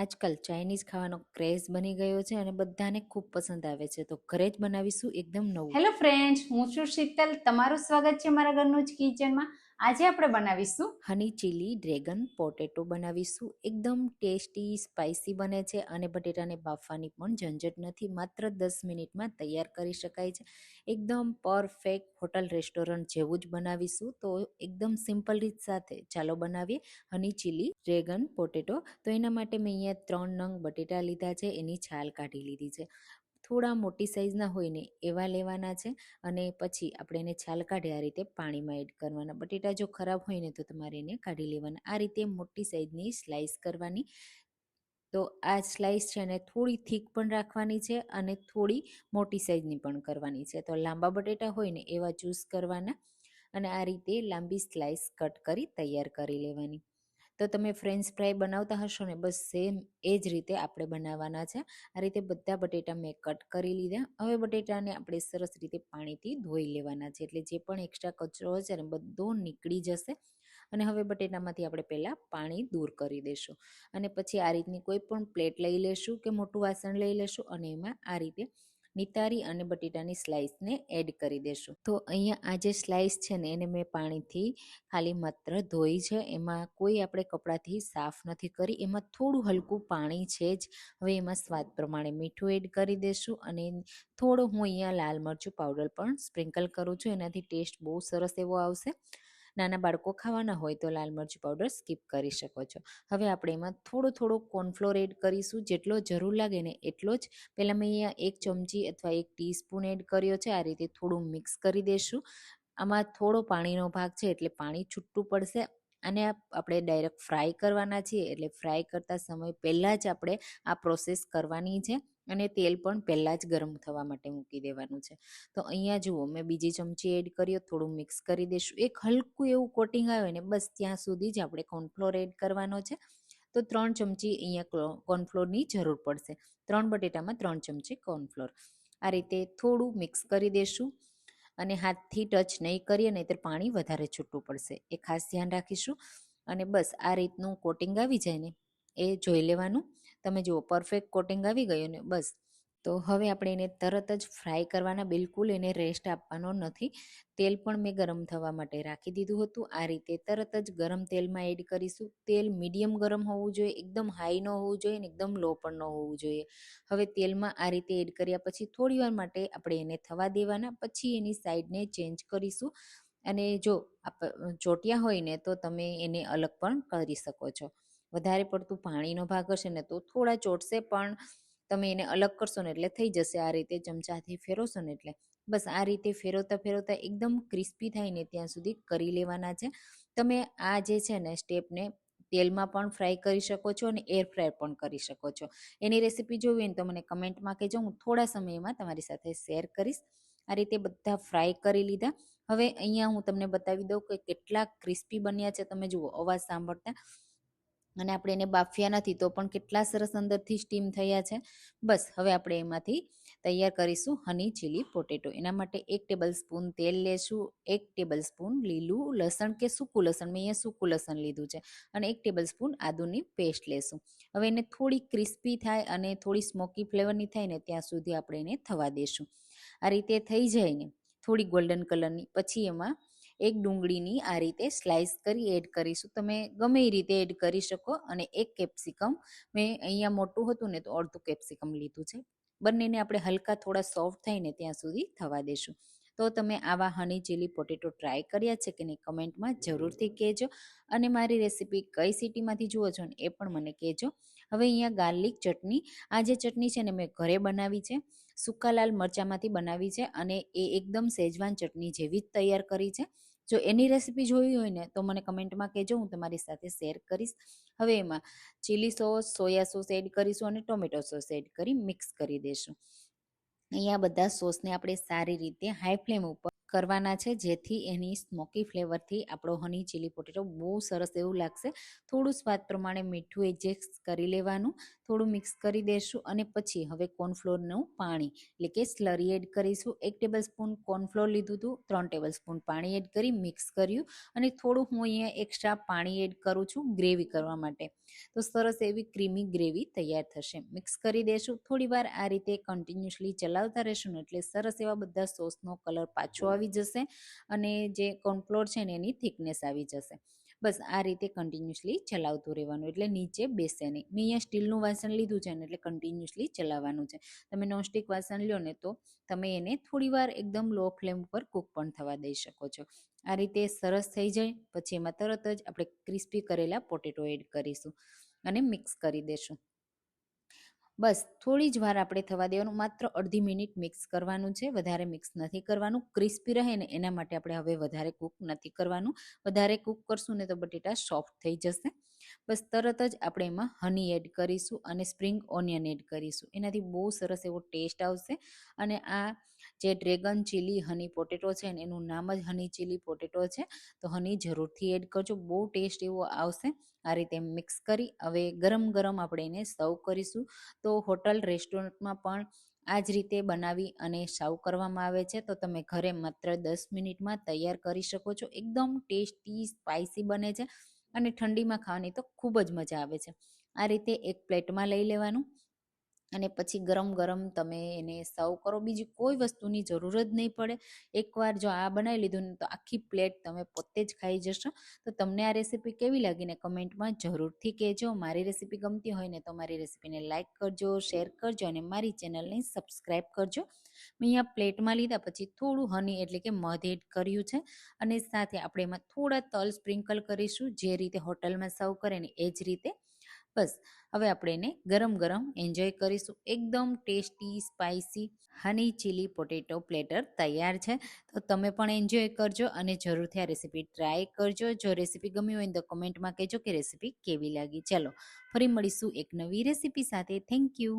આજકાલ ચાઇનીઝ ખાવાનો ક્રેઝ બની ગયો છે અને બધાને ખૂબ પસંદ આવે છે. તો ઘરે જ બનાવીશું એકદમ નવું. હેલો ફ્રેન્ડ્સ હું છું શીતલ. તમારું સ્વાગત છે મારા ઘરનું જ કિચનમાં આજે આપણે બનાવીશું હની ચીલી, ડ્રેગન, પોટેટો બનાવીશું. એકદમ ટેસ્ટી સ્પાઇસી બને છે અને બટેટાને બાફવાની પણ ઝંઝટ નથી. માત્ર દસ મિનિટમાં તૈયાર કરી શકાય છે. એકદમ પરફેક્ટ હોટલ રેસ્ટોરન્ટ જેવું જ બનાવીશું. તો એકદમ સિમ્પલ રીત સાથે ચાલો બનાવીએ હની ચીલી, ડ્રેગન, પોટેટો. તો એના માટે મેં અહીંયા ત્રણ નંગ બટેટા લીધા છે. એની છાલ કાઢી લીધી છે. થોડા મોટી સાઇઝના હોય ને એવા લેવાના છે અને પછી આપણે એને છાલ કાઢી આ રીતે પાણીમાં એડ કરવાના. બટેટા જો ખરાબ હોય ને તો તમારે એને કાઢી લેવાના. આ રીતે મોટી સાઇઝની સ્લાઇસ કરવાની. તો આ સ્લાઇસ છે ને થોડી થીક પણ રાખવાની છે અને થોડી મોટી સાઇઝની પણ કરવાની છે. તો લાંબા બટેટા હોય ને એવા ચૂઝ કરવાના અને આ રીતે લાંબી સ્લાઇસ કટ કરી તૈયાર કરી લેવાની. તો તમે ફ્રેન્ચ ફ્રાય બનાવતા હશો ને, બસ સેમ એ જ રીતે આપણે બનાવવાના છે. આ રીતે બધા બટેટા મેં કટ કરી લીધા. હવે બટેટાને આપણે સરસ રીતે પાણીથી ધોઈ લેવાના છે. એટલે જે પણ એક્સ્ટ્રા કચરો હશે ને, બધો નીકળી જશે. અને હવે બટેટામાંથી આપણે પહેલાં પાણી દૂર કરી દઈશું અને પછી આ રીતની કોઈ પણ પ્લેટ લઈ લેશું કે મોટું વાસણ લઈ લેશું અને એમાં આ રીતે નિતારી અને બટેટાની સ્લાઇસને એડ કરી દેશું. તો અહીંયા આ જે સ્લાઇસ છે ને, એને મેં પાણીથી ખાલી માત્ર ધોઈ છે. એમાં કોઈ આપણે કપડાથી સાફ નથી કરી. એમાં થોડું હલકું પાણી છે જ. હવે એમાં સ્વાદ પ્રમાણે મીઠું એડ કરી દેશું અને થોડો હું અહીંયા લાલ મરચું પાવડર પણ સ્પ્રિંકલ કરું છું. એનાથી ટેસ્ટ બહુ સરસ એવો આવશે. નાના બાળકો ખાવાના હોય તો લાલ મરચું પાવડર સ્કીપ કરી શકો છો. હવે આપણે એમાં થોડો થોડો કોર્નફ્લોર એડ કરીશું. જેટલો જરૂર લાગે ને એટલો જ. પહેલાં મેં અહીંયા એક ચમચી અથવા એક ટીસ્પૂન એડ કર્યો છે. આ રીતે થોડું મિક્સ કરી દઈશું આમાં થોડો પાણીનો ભાગ છે એટલે પાણી છૂટું પડશે. અને આપણે ડાયરેક્ટ ફ્રાય કરવાના છીએ. એટલે ફ્રાય કરતા સમય પહેલાં જ આપણે આ પ્રોસેસ કરવાની છે. અને તેલ પણ પહેલાં જ ગરમ થવા માટે મૂકી દેવાનું છે. તો અહીંયા જુઓ, મેં બીજી ચમચી એડ કર્યો થોડું મિક્સ કરી દઈશું. એક હલકું એવું કોટિંગ આવે ને, બસ ત્યાં સુધી જ આપણે કોર્નફ્લોર એડ કરવાનો છે. તો ત્રણ ચમચી અહીંયા કોર્નફ્લોરની જરૂર પડશે. ત્રણ બટેટામાં ત્રણ ચમચી કોર્નફ્લોર. આ રીતે થોડું મિક્સ કરી દઈશું અને હાથથી ટચ નહીં કરીએ, નહીંતર પાણી વધારે છૂટવું પડશે. એ ખાસ ધ્યાન રાખીશું. અને બસ આ રીતનું કોટિંગ આવી જાય ને, એ જોઈ લેવાનું. તમે જુઓ પરફેક્ટ કોટિંગ આવી ગયું ને, બસ. તો હવે આપણે એને તરત જ ફ્રાય કરવાના, બિલકુલ એને રેસ્ટ આપવાનો નથી. તેલ પણ મેં ગરમ થવા માટે રાખી દીધું હતું. આ રીતે તરત જ ગરમ તેલમાં એડ કરીશું. તેલ મીડિયમ ગરમ હોવું જોઈએ, એકદમ હાઈ ન હોવું જોઈએ ને એકદમ લો પણ ન હોવું જોઈએ. હવે તેલમાં આ રીતે એડ કર્યા પછી થોડી વાર માટે આપણે એને થવા દેવાના, પછી એની સાઈડને ચેન્જ કરીશું. અને જો ચોટિયા હોય ને, તો તમે એને અલગ પણ કરી શકો છો. વધારે પડતું પાણીનો ભાગ હશે ને તો થોડા ચોટશે, પણ તમે એને અલગ કરશો ને એટલે થઈ જશે. આ રીતે ચમચાથી ફેરવશો ને એટલે. બસ આ રીતે ફેરવતા ફેરવતા એકદમ ક્રિસ્પી થાય ને ત્યાં સુધી કરી લેવાના છે. તમે આ જે છે ને સ્ટેપને તેલમાં પણ ફ્રાય કરી શકો છો અને એર ફ્રાય પણ કરી શકો છો. એની રેસીપી જોવી ને તો મને કમેન્ટમાં કહેજો. હું થોડા સમયમાં તમારી સાથે શેર કરીશ. આ રીતે બધા ફ્રાય કરી લીધા. હવે અહીંયા હું તમને બતાવી દઉં કે કેટલા ક્રિસ્પી બન્યા છે. તમે જુઓ, અવાજ સાંભળતા અને આપણે એને બાફ્યા નથી તો પણ કેટલા સરસ અંદરથી સ્ટીમ થયા છે. બસ, હવે આપણે એમાંથી તૈયાર કરીશું હની ચીલી પોટેટો એના માટે એક ટેબલ સ્પૂન તેલ લેશું, એક ટેબલ સ્પૂન લીલું લસણ કે સૂકું લસણ. મેં અહીંયા સૂકું લસણ લીધું છે. અને એક ટેબલ સ્પૂન આદુની પેસ્ટ લેશું. હવે એને થોડી ક્રિસ્પી થાય અને થોડી સ્મોકી ફ્લેવરની થાય ને ત્યાં સુધી આપણે એને થવા દેશું. આ રીતે થઈ જાય ને, થોડી ગોલ્ડન કલરની પછી એમાં એક ડુંગળીની આ રીતે સ્લાઇસ કરી એડ કરીશું. તમે ગમે એ રીતે એડ કરી શકો અને એક કેપ્સિકમ મેં અહીંયા મોટું હતું ને તો અડધું કેપ્સિકમ લીધું છે. બંનેને આપણે હલકા થોડા સોફ્ટ થઈને ત્યાં સુધી થવા દેશું. તો તમે આવા હની ચીલી પોટેટો ટ્રાય કર્યા છે કે નહીં કમેન્ટમાં જરૂરથી કહેજો અને મારી રેસીપી કઈ સિટીમાંથી જુઓ છો ને એ પણ મને કહેજો. હવે અહીંયા ગાર્લિક ચટણી, આ જે ચટણી છે ને મેં ઘરે બનાવી છે, સૂકા લાલ મરચાંમાંથી બનાવી છે અને એ એકદમ સેજવાન ચટણી જેવી જ તૈયાર કરી છે. જો એની રેસીપી જોવી હોય ને, તો મને કમેન્ટમાં કહેજો, હું તમારી સાથે શેર કરીશ. હવે એમાં chilli sauce soya sauce add કરીશું અને ટોમેટો સોસ એડ કરી મિક્સ કરી દઈશું અહીંયા બધા સોસને આપણે સારી રીતે હાઈ ફ્લેમ ઉપર કરવાના છે, જેથી એની સ્મોકી ફ્લેવરથી આપણો હની ચીલી પોટેટો બહુ સરસ એવું લાગશે. થોડું સ્વાદ પ્રમાણે મીઠું એડજસ્ટ કરી લેવાનું. થોડું મિક્સ કરી દઈશું અને પછી હવે કોર્નફ્લોરનું પાણી, એટલે કે સ્લરી એડ કરીશું. એક ટેબલ સ્પૂન કોર્નફ્લોર લીધું હતું, ત્રણ ટેબલ સ્પૂન પાણી એડ કરી, મિક્સ કર્યું અને થોડું હું અહીંયા એક્સ્ટ્રા પાણી એડ કરું છું ગ્રેવી કરવા માટે. તો સરસ એવી ક્રીમી ગ્રેવી તૈયાર થશે. મિક્સ કરી દઈશું થોડી વાર આ રીતે કન્ટિન્યુઅસલી ચલાવતા રહેશું ને એટલે સરસ એવા બધા સોસનો કલર પાછો આવી જશે અને જે કોર્નફ્લોર છે ને એની થિકનેસ આવી જશે. બસ આ રીતે કન્ટિન્યુઅસલી ચલાવતું રહેવાનું, એટલે નીચે બેસે નહીં. મેં અહીંયા સ્ટીલનું વાસણ લીધું છે ને એટલે કન્ટિન્યુઅસલી ચલાવવાનું છે. તમે નોનસ્ટિક વાસણ લ્યો ને તો તમે એને થોડીવાર એકદમ લો ફ્લેમ ઉપર કૂક પણ થવા દઈ શકો છો. આ રીતે સરસ થઈ જાય, પછી એમાં તરત જ આપણે ક્રિસ્પી કરેલા પોટેટો એડ કરીશું અને મિક્સ કરી દેશું. બસ, થોડી જ વાર આપણે થવા દેવાનું, માત્ર અડધી મિનિટ મિક્સ કરવાનું છે, વધારે મિક્સ નથી કરવાનું, ક્રિસ્પી રહે ને એના માટે આપણે હવે વધારે કૂક નથી કરવાનું, વધારે કૂક કરશું ને તો બટેટા સોફ્ટ થઈ જશે. બસ, તરત જ આપણે એમાં હની એડ કરીશું અને સ્પ્રિંગ ઓનિયન એડ કરીશું. એનાથી બહુ સરસ એવો ટેસ્ટ આવશે અને આ જે ડ્રેગન ચીલી હની પોટેટો છે ને એનું નામ જ હની ચીલી પોટેટો છે, તો હની જરૂરથી એડ કરજો. બહુ ટેસ્ટ એવો આવશે. આ રીતે મિક્સ કરી હવે ગરમ ગરમ આપણે એને સર્વ કરીશું. તો હોટલ રેસ્ટોરન્ટમાં પણ આ જ રીતે બનાવી અને સાવ કરવામાં આવે છે. તો તમે ઘરે માત્ર દસ મિનિટમાં તૈયાર કરી શકો છો. એકદમ ટેસ્ટી સ્પાઇસી બને છે અને ઠંડીમાં ખાવાની તો ખૂબ જ મજા આવે છે. આ રીતે એક પ્લેટમાં લઈ લેવાનું. અને પછી ગરમ ગરમ તમે એને સર્વ કરો. બીજી કોઈ વસ્તુની જરૂર જ નહીં પડે. એકવાર જો આ બનાવી લીધું ને તો આખી પ્લેટ તમે પોતે જ ખાઈ જશો. તો તમને આ રેસીપી કેવી લાગીને કમેન્ટમાં જરૂરથી કહેજો. મારી રેસીપી ગમતી હોય ને તો મારી રેસીપીને લાઇક કરજો, શેર કરજો અને મારી ચેનલને સબસ્ક્રાઈબ કરજો. મેં અહીંયા પ્લેટમાં લીધા પછી થોડું હની એટલે કે મધ એડ કર્યું છે. અને સાથે આપણે એમાં થોડા તલ સ્પ્રિંકલ કરીશું. જે રીતે હોટલમાં સર્વ કરે ને એ જ રીતે. બસ. હવે આપણે એને ગરમ ગરમ એન્જોય કરીશું. એકદમ tasty spicy honey chilli potato platter તૈયાર છે. તો તમે પણ એન્જોય કરજો અને જરૂરથી આ રેસીપી ટ્રાય કરજો. જો રેસીપી ગમી હોય તો કમેન્ટમાં કહેજો કે રેસીપી કેવી લાગી. ચલો, ફરી મળીશું એક નવી રેસીપી સાથે. Thank you